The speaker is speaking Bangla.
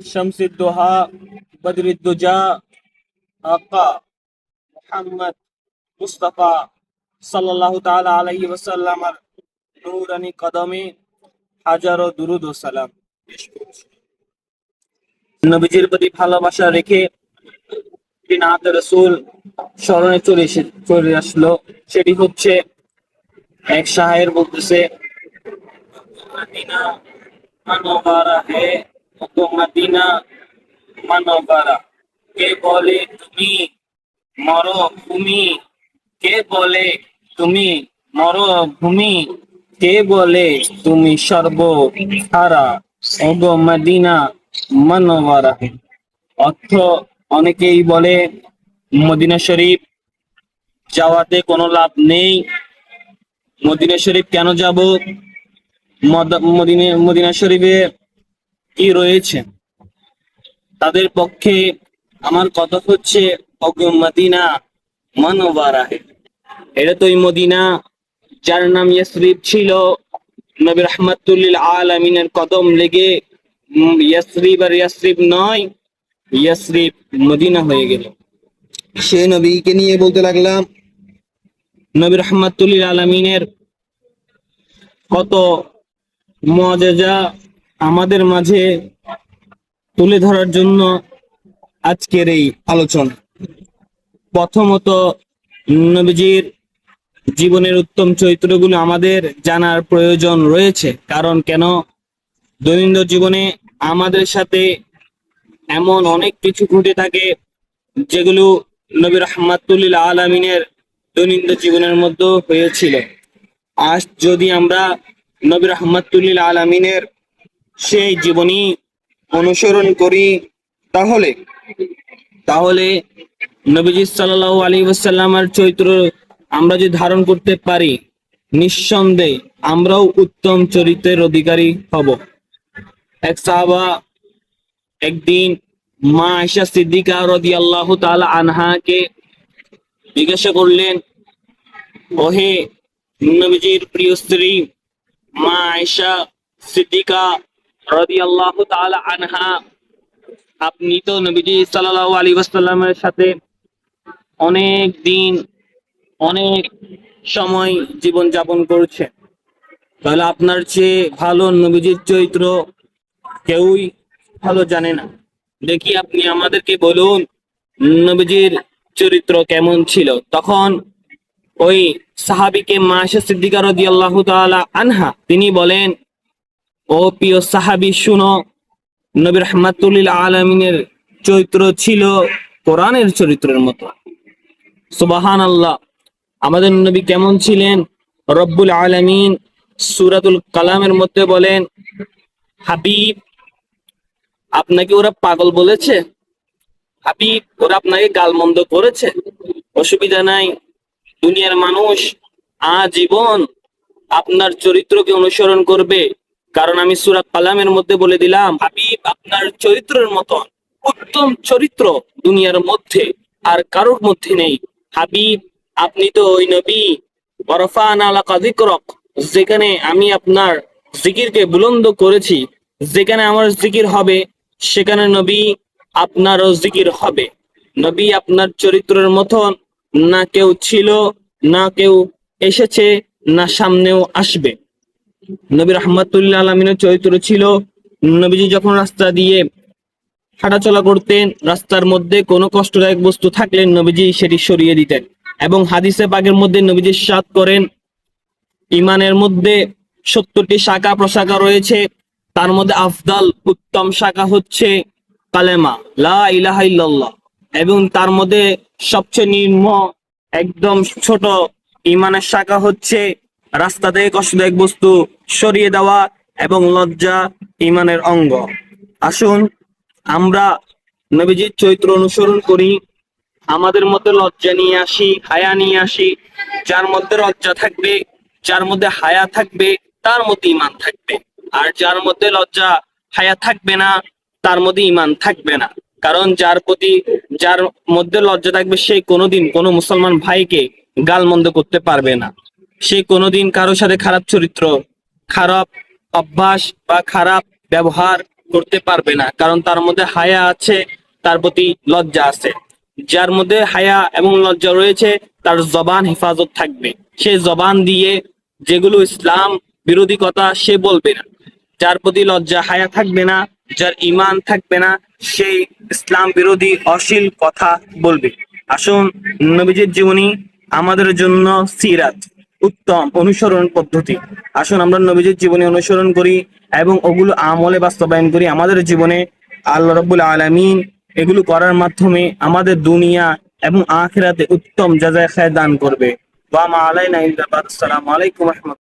শামসিদ্দোহা, বদরুদ্দোজা আকা মোহাম্মদ মুস্তাফা সাল্লাহ তালা নৌরানি কদমে হাজারো নবীজির প্রতি ভালোবাসা রেখে নাত রসুল স্মরণে চলে এসে, চলে আসলো, সেটি হচ্ছে এক শাহের বলতেছে মদিনা তো মদিনা মানবারা। কে বলে তুমি মরভূমি কে বলে তুমি মরভূমি কে বলে তুমি সর্বহারা ওগো মদিনা মানবারা। অর্থ অনেকেই বলে, মদিনা শরীফ যাওয়াতে কোনো লাভ নেই। মদিনা শরীফ কেন যাব? মদ- মদিনা মদিনা শরীফে কি রয়েছে। তাদের পক্ষে আমার কথা হচ্ছে মদিনা মানবারা এটা তো মদিনা যার নাম ইয়াসরিফ ছিল। নবী রহমাতুল্লিল আলমিনের কদম লেগে ইয়াসরিব আর ইয়াসরিফ নয় ইয়াসরিফ মদিনা হয়ে গেল। সে নবীকে নিয়ে বলতে লাগলাম নবী রহমাতুল্লিল আলমিনের কত মজা আমাদের মাঝে তুলে ধরার জন্য আজকের এই আলোচনা। প্রথমত নবীজির জীবনের উত্তম চরিত্রগুলো আমাদের জানার প্রয়োজন রয়েছে। কারণ কেন? দৈনন্দিন জীবনে আমাদের সাথে এমন অনেক কিছু ঘটে থাকে যেগুলো নবী রহমাতুল্লিল আলমিনের দৈনন্দিন জীবনের মধ্যে হয়েছিল। আজ যদি আমরা নবী রহমাতুল্লিল আলমিনের সেই জীবনী অনুসরণ করি তাহলে? তাহলে নবীজি সাল্লাল্লাহু আলাইহি ওয়াসাল্লামের চরিত্র আমরা যদি ধারণ করতে পারি, নিঃসন্দেহে আমরাও উত্তম চরিত্রের অধিকারী হব। এক সাহাবা একদিন মা আয়েশা সিদ্দিকা রাদিয়াল্লাহু তাআলা আনহাকে জিজ্ঞাসা করলেন, ওহে নবীজির প্রিয় স্ত্রী, মা আয়েশা সিদ্দিকা তাআলা আনহা। আপনি তো নবীজি সাল্লাল্লাহু আলাইহি সাথে অনেক দিন, অনেক সময় জীবন যাপন করছে তাহলে আপনার চেয়ে ভালো নবীজির চরিত্র কেউই ভালো জানে না। দেখি আপনি আমাদেরকে বলুন, নবীজির চরিত্র কেমন ছিল? তখন ওই সাহাবিকে মাসা সিদ্দিকা রাদিয়াল্লাহু তাআলা আনহা, তিনি বলেন ও প্রিয় সাহাবী, শুনো, নবী রহমাতুল্লিল আলমিনের চরিত্র ছিল কোরআনের চরিত্রের মতো। সুবাহান আল্লাহ আমাদের নবী কেমন ছিলেন? রব্বুল আলমিন সুরাতুল কালামের মধ্যে বলেন, হাবিব, আপনাকে ওরা পাগল বলেছে? হাবিব, ওরা আপনাকে গালমন্দ করেছে? অসুবিধা নাই, দুনিয়ার মানুষ আজীবন আপনার চরিত্রকে অনুসরণ করবে। কারণ আমি সুরাত কালামের মধ্যে বলে দিলাম, হাবিব আপনার চরিত্রের মতন, উত্তম চরিত্র দুনিয়ার মধ্যে আর কারোর মধ্যে নেই। হাবিব, আপনি তো ওই নবী বরফান আলা কাদিকরক যেখানে আমি আপনার জিকিরকে বুলন্দ করেছি, যেখানে আমার জিকির হবে, সেখানে নবী আপনারও জিকির হবে। নবী আপনার চরিত্রের মতন, না কেউ ছিল, না কেউ এসেছে, না সামনেও আসবে। নবী রহমাতুল্লাহ আলমিনের চরিত্র ছিল, নবীজি যখন রাস্তা দিয়ে হাঁটাচলা করতেন, রাস্তার মধ্যে কোনো কষ্টদায়ক বস্তু থাকলে নবীজি সেটি সরিয়ে দিতেন এবং হাদিসে বাগের মধ্যে নবীজি সাত করেন ইমানের মধ্যে সত্তরটি শাখা প্রশাখা রয়েছে, তার মধ্যে আফদাল উত্তম শাখা হচ্ছে কালেমা, লা এবং তার মধ্যে সবচেয়ে নিম্ন, একদম ছোট ইমানের শাখা হচ্ছে রাস্তা থেকে কষ্টদায়ক বস্তু সরিয়ে দেওয়া এবং লজ্জা ইমানের অঙ্গ। আসুন, আমরা নবীজির চরিত্র অনুসরণ করি। আমাদের মধ্যে লজ্জা নিয়ে আসি, হায়া নিয়ে আসি। যার মধ্যে লজ্জা থাকবে, যার মধ্যে হায়া থাকবে, তার মধ্যে ইমান থাকবে। আর যার মধ্যে লজ্জা, হায়া থাকবে না, তার মধ্যে ইমান থাকবে না। কারণ যার প্রতি, যার মধ্যে লজ্জা থাকবে, সে কোনোদিন কোনো মুসলমান ভাইকে গালমন্দ করতে পারবে না। সে কোনোদিন কারোর সাথে খারাপ চরিত্র, খারাপ অভ্যাস বা খারাপ ব্যবহার করতে পারবে না, কারণ তার মধ্যে হায়া আছে, তার প্রতি লজ্জা আছে। যার মধ্যে হায়া এবং লজ্জা রয়েছে, তার জবান হেফাজত থাকবে। সে জবান দিয়ে যেগুলো ইসলাম বিরোধী কথা সে বলবে না। যার প্রতি লজ্জা, হায়া থাকবে না, যার ইমান থাকবে না সেই ইসলাম বিরোধী অশ্লীল কথা বলবে। আসুন নবীজির জীবনী আমাদের জন্য সিরাত। উত্তম অনুসরণ পদ্ধতি। আসুন আমরা নবীজির জীবনে অনুসরণ করি এবং ওগুলো আমলে বাস্তবায়ন করি আমাদের জীবনে। আল্লাহ রব্বুল আলমিন এগুলো করার মাধ্যমে আমাদের দুনিয়া এবং আখেরাতে উত্তম যাজায় খায় দান করবে। বা মা আলাইনা ইল্লা বাদ। আসসালামু আলাইকুম রাহমাতুল্লাহ।